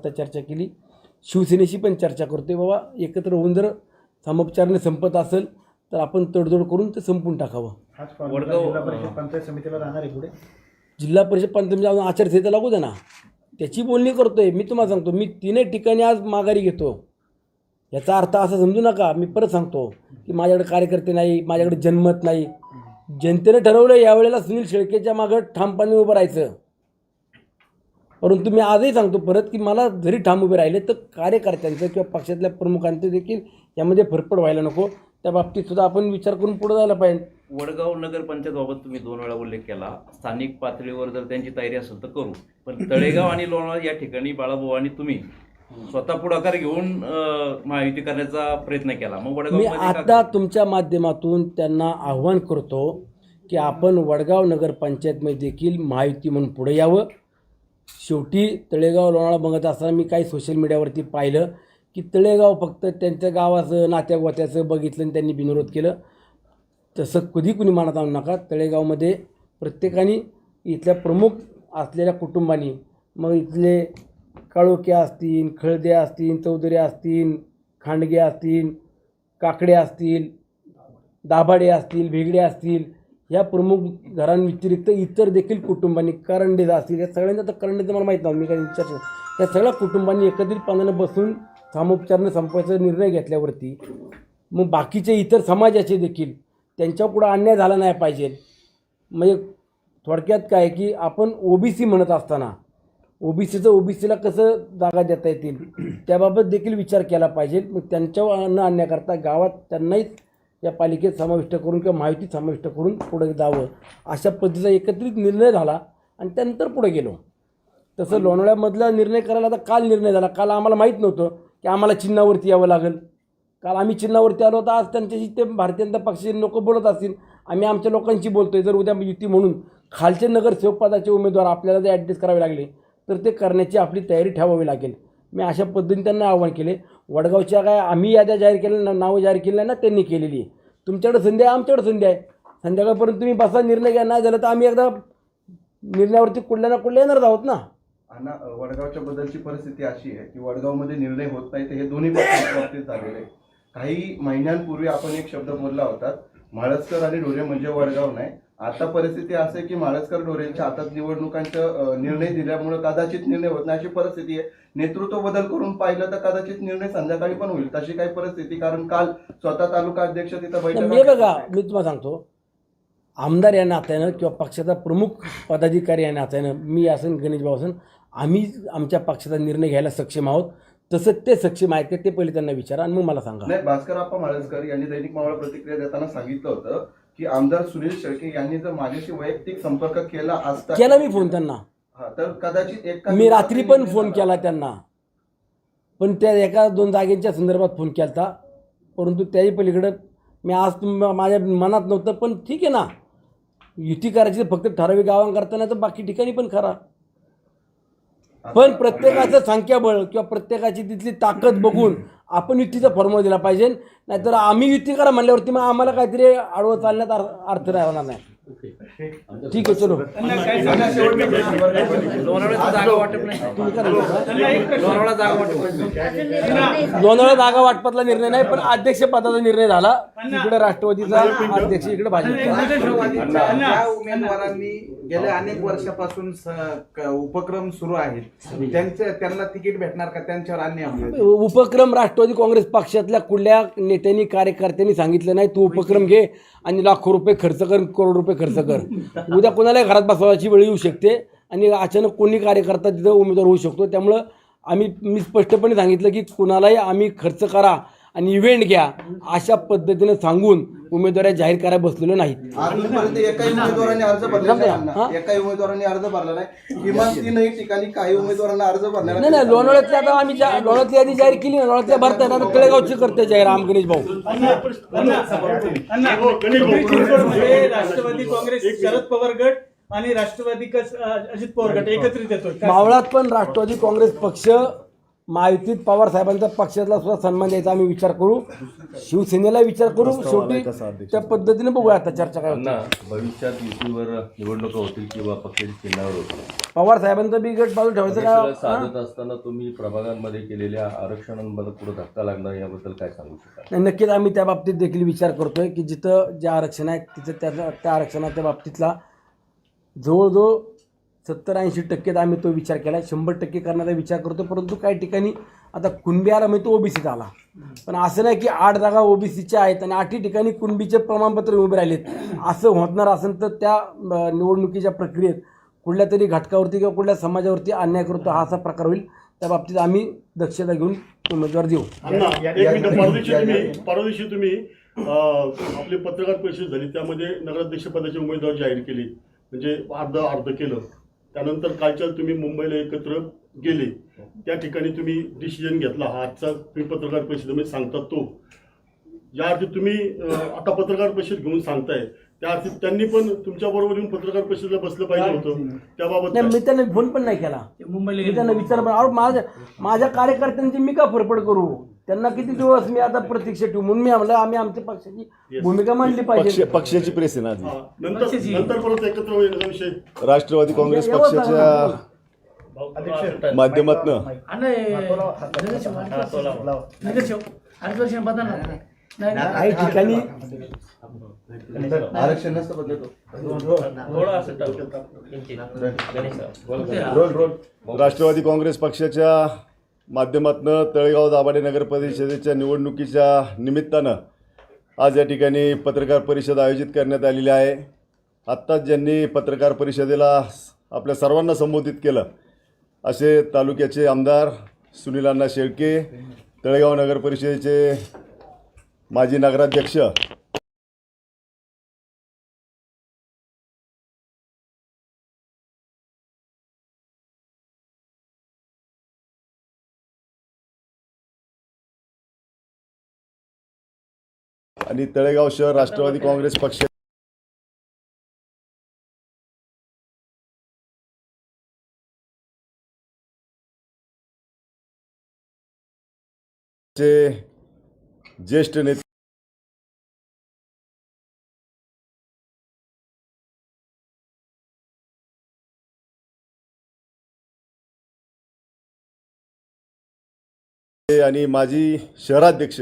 आता चर्चा केली. शिवसेनेशी पण चर्चा करतोय बाबा. एकत्र होऊन जर सामोपचाराने संपत असेल तर आपण तडजोड करून ते संपून टाकावं. हाच फॉर्म्युला वडगाव, जिल्हा परिषद पंचायत समितीला राहणार आहे पुढे. जिल्हा परिषद पंचायत अजून आचारसंहिता लागू द्या ना त्याची बोलणी करतोय. मी तुम्हाला सांगतो मी तीनही ठिकाणी आज माघारी घेतो. याचा अर्थ असा समजू नका मी परत सांगतो की माझ्याकडे कार्यकर्ते नाही माझ्याकडे जनमत नाही. जनतेने ठरवलं यावेळेला सुनील शेळकेच्या मागं ठामपणे उभं राहायचं. परंतु मी आजही सांगतो परत की मला जरी ठाम उभे राहिले तर कार्यकर्त्यांचं किंवा पक्षातल्या प्रमुखांचं देखील यामध्ये फरफड व्हायला नको. त्या बाबतीत सुद्धा आपण विचार करून पुढे जायला पाहिजे. वडगाव नगर पंचायतबाबत तुम्ही दोन वेळा उल्लेख केला. स्थानिक पातळीवर जर त्यांची तयारी असेल तर करू. पण तळेगाव आणि लोणावळा या ठिकाणी बाळाभाऊ आणि तुम्ही स्वतः पुढाकार घेऊन महायुती करण्याचा प्रयत्न केला. मग मी वडगाव आता तुमच्या माध्यमातून त्यांना आव्हान करतो की आपण वडगाव नगरपंचायतमध्ये देखील महायुती म्हणून पुढे यावं. शेवटी तळेगाव लोणाळा बघत असताना मी काही सोशल मीडियावरती पाहिलं की तळेगाव फक्त त्यांच्या गावाचं नात्या गोत्याचं बघितलं आणि त्यांनी बिनविरोध केलं. तसं कधी कुणी मानत आणू नका. तळेगावमध्ये प्रत्येकाने इथल्या प्रमुख असलेल्या कुटुंबांनी मग इथले काळोखे असतील खळदे असतील चौधरी असतील खांडगे असतील काकडे असतील दाभाडे असतील भेगडे असतील या प्रमुख घरांव्यतिरिक्त इतर देखील कुटुंबांनी करंडे असतील या सगळ्यांचं तर करंडे मला माहीत नाही मी काही विचार या सगळ्या कुटुंबांनी एकत्रितपणानं बसून सामोपचारानं संपवायचा निर्णय घेतल्यावरती मग बाकीचे इतर समाजाचे देखील त्यांच्यावर पुढं अन्याय झाला नाही पाहिजे. म्हणजे थोडक्यात काय की आपण ओबीसी म्हणत असताना ओबीसीचं ओबीसीला कसं जागा देता येतील? त्याबाबत देखील विचार केला पाहिजे. मग त्यांच्यावर न आणण्याकरता गावात त्यांनाही या पालिकेत समाविष्ट करून किंवा माहितीत समाविष्ट करून पुढे जावं. अशा पद्धतीचा एकत्रित निर्णय झाला आणि त्यानंतर पुढे गेलो. तसं लोणावळ्यामधला निर्णय करायला आता काल निर्णय झाला. काल आम्हाला माहीत नव्हतं की आम्हाला चिन्हावरती यावं लागेल. काल आम्ही चिन्हावरती आलो तर आज त्यांच्याशी ते भारतीय जनता पक्षाचे लोक बोलत असतील. आम्ही आमच्या लोकांशी बोलतो आहे जर उद्या युती म्हणून खालचे नगरसेवक पदाचे उमेदवार आपल्याला जर ॲडजस्ट करावे लागले तर ते करण्याची आपली तयारी ठेवावी लागेल. मी अशा पद्धतीने त्यांना आवाहन केले. वडगावच्या काय आम्ही याद्या जाहीर केल्या ना नावं जाहीर केली ना त्यांनी केलेली. आहे तुमच्याकडे संधी आहे आमच्याकडे संधी आहे. संध्याकाळपर्यंत तुम्ही बसा निर्णय घ्या नाही झालं तर आम्ही एकदा निर्णयावरती कुठल्या ना कुठल्या येणारच आहोत ना. आणि वडगावच्या बद्दलची परिस्थिती अशी आहे की वडगावमध्ये निर्णय होत नाही तर हे दोन्ही पक्षांच्या बाबतीत झालेले आहे. काही महिन्यांपूर्वी आपण एक शब्द बोलला होता माळसकर आणि ढोरे म्हणजे वडगाव नाही. आता परिस्थिती असं आहे की माळसकर ढोरेंच्या हातात निवडणुकांचा निर्णय दिल्यामुळे कदाचित निर्णय होत नाही. अशी परिस्थिती आहे. नेतृत्व बदल करून पाहिलं तर कदाचित निर्णय संध्याकाळी पण होईल. तशी काही परिस्थिती कारण काल स्वतः तालुका अध्यक्ष तिथं मी बैठक बघा मी तुम्हाला सांगतो. आमदार या नात्यानं किंवा पक्षाचा प्रमुख पदाधिकारी या नात्यानं मी असन गणेश भाऊ असन आम्ही आमच्या पक्षाचा निर्णय घ्यायला सक्षम आहोत. तसं ते सक्षम आहेत ते पहिले त्यांना विचारा आणि मग मला सांगा. नाही भास्कर आप्पा माळसकर यांनी दैनिक मावळ प्रतिक्रिया देताना सांगितलं होतं की आमदार सुनील शेळके यांनी जर माझ्याशी वैयक्तिक संपर्क केला असता केला मी फोन त्यांना. हा, तर कदाचित एक मी रात्री पण फोन केला त्यांना. पण त्या एका दोन जागेच्या संदर्भात फोन केला परंतु त्याही पलीकडं मी आज तुम माझ्या मनात नव्हतं पण ठीक आहे ना. युती करायची तर फक्त ठराविक गावांकरता नाही तर बाकी ठिकाणी पण करा पण प्रत्येकाचं संख्याबळ किंवा प्रत्येकाची तिथली ताकद बघून आपण युतीचा फॉर्म्युला दिला पाहिजे. नाहीतर आम्ही युती करा म्हणल्यावरती मग आम्हाला काहीतरी आडवं चालण्यात अर्थ राहणार नाही. ठीक आहे चलो. लोणावळा जागा वाटपातला निर्णय नाही पण अध्यक्ष पदाचा निर्णय झाला. इकडे राष्ट्रवादीचा अध्यक्ष इकडे भाजपचा. उमेदवारांनी गेल्या अनेक वर्षापासून उपक्रम सुरू आहेत. त्यांच्या त्यांना तिकीट भेटणार का? त्यांच्यावर अन्याय होईल. उपक्रम राष्ट्रवादी काँग्रेस पक्षातल्या कुठल्या नेत्यांनी कार्यकर्त्यांनी सांगितलं नाही? तू उपक्रम घे आणि लाखो रुपये खर्च कर करोड रुपये खर्च कर. उद्या कोणालाही घरात बसवायची वेळ येऊ शकते आणि अचानक कोणी कार्यकर्ता तिथं उमेदवार होऊ शकतो. त्यामुळं आम्ही मी स्पष्टपणे सांगितलं की कुणालाही आम्ही खर्च करा. आणि इव्हेंट घ्या. अशा पद्धतीने सांगून उमेदवारी जाहीर करायला बसलेलो नाहीत. अजूनपर्यंत एकाही उमेदवाराने अर्ज भरला नाही. हा? अण्णा. एकाही उमेदवाराने अर्ज भरला नाही. किमान तीनही ठिकाणी काही उमेदवारांना अर्ज भरला नाही. नाही लोणावळ्यातली आता आम्ही जा- लोणावळ्यातली यादी जाहीर केली ना लोणावळ्यातल्या भरता येणार तळेगावची करते जाहीर राम गणेश भाऊ. चिंचवडमध्ये राष्ट्रवादी काँग्रेस शरद पवार गट आणि राष्ट्रवादी कस- अजित पवार गट एकत्रित येतोय? मावळात पण राष्ट्रवादी काँग्रेस पक्ष महायुतीत पवार साहेबांचा पक्षातला सुद्धा सन्मान द्यायचा आम्ही विचार करू. शिवसेनेला विचार करू. शेवटी त्या पद्धतीने बघूया आता चर्चा काय होती. ना भविष्यात युतीवर निवडणुका होतील किंवा पक्षाची चिन्हावर होतील. पवार साहेबांचा बी गट बाजू ठेवायचं का? साधत असताना तुम्ही प्रभागांमध्ये केलेल्या आरक्षणांमध्ये पुढे धक्का लागणार याबद्दल काय सांगू शकाल? नाही, नक्कीच आम्ही त्या बाबतीत देखील विचार करतोय की जिथं जे आरक्षण आहे तिथं त्या त्या आरक्षणाच्या बाबतीतला जवळजवळ सत्तर ऐंशी टक्के आम्ही तो विचार केला. शंभर टक्के करण्याचा विचार करतो परंतु काही ठिकाणी आता कुणबी आला म्हणजे तो ओबीसीत आला. पण असं नाही की आठ जागा ओबीसीच्या आहेत आणि आठही ठिकाणी कुणबीचे प्रमाणपत्र उभे राहिलेत. असं होणार असेल तर त्या निवडणुकीच्या प्रक्रियेत कुठल्या तरी घटकावरती किंवा कुठल्या समाजावरती अन्याय करतो हा असा प्रकार होईल. त्या बाबतीत आम्ही दक्षता घेऊन उमेदवार देऊ. अण्णा एक मिनिट परदेशी तुम्ही परदेशी तुम्ही अं, आपली पत्रकार परिषद झाली त्यामध्ये नगराध्यक्ष पदाचे उमेदवार जाहीर केले. म्हणजे अर्ध अर्ध केलं. त्यानंतर कालच्या तुम्ही मुंबईला एकत्र गेले. त्या ठिकाणी तुम्ही डिसिजन घेतला. हा आजचा तुम्ही पत्रकार परिषदेमध्ये सांगता तो. ज्या अर्थी तुम्ही आता पत्रकार परिषद घेऊन सांगताय. त्या अर्थी त्यांनी पण तुमच्या बरोबर येऊन पत्रकार परिषदेला बसलं पाहिजे होतं. त्याबाबत नाही? मी त्यांना फोन पण नाही केला. मी त्यांना विचार पण माझ्या माझ्या कार्यकर्त्यांची मी का फरफड करू? त्यांना किती दिवस मी आता प्रतीक्षा ठेवू? म्हणून मी म्हणलं आम्ही आमच्या पक्षाची भूमिका मांडली पक्ष पाहिजे पक्षाची प्रेस आहे ना आधी. नंतर नंतर परत एकत्र होण्याचा विषय? राष्ट्रवादी काँग्रेस पक्षाच्या माध्यमातनं. काही ठिकाणी आरक्षण नसतं बदलतो. राष्ट्रवादी काँग्रेस पक्षाच्या माध्यमातनं तळेगाव दाभाडे नगर परिषदेच्या निवडणुकीच्या निमित्तानं आज या ठिकाणी पत्रकार परिषद आयोजित करण्यात आलेली आहे. आत्ताच ज्यांनी पत्रकार परिषदेला आपल्या सर्वांना संबोधित केलं असे तालुक्याचे आमदार सुनीलांना शेळके तळेगाव नगर परिषदेचे माजी नगराध्यक्ष आणि तळेगाव शहर राष्ट्रवादी काँग्रेस पक्ष ज्येष्ठ नेते आणि माजी शहराध्यक्ष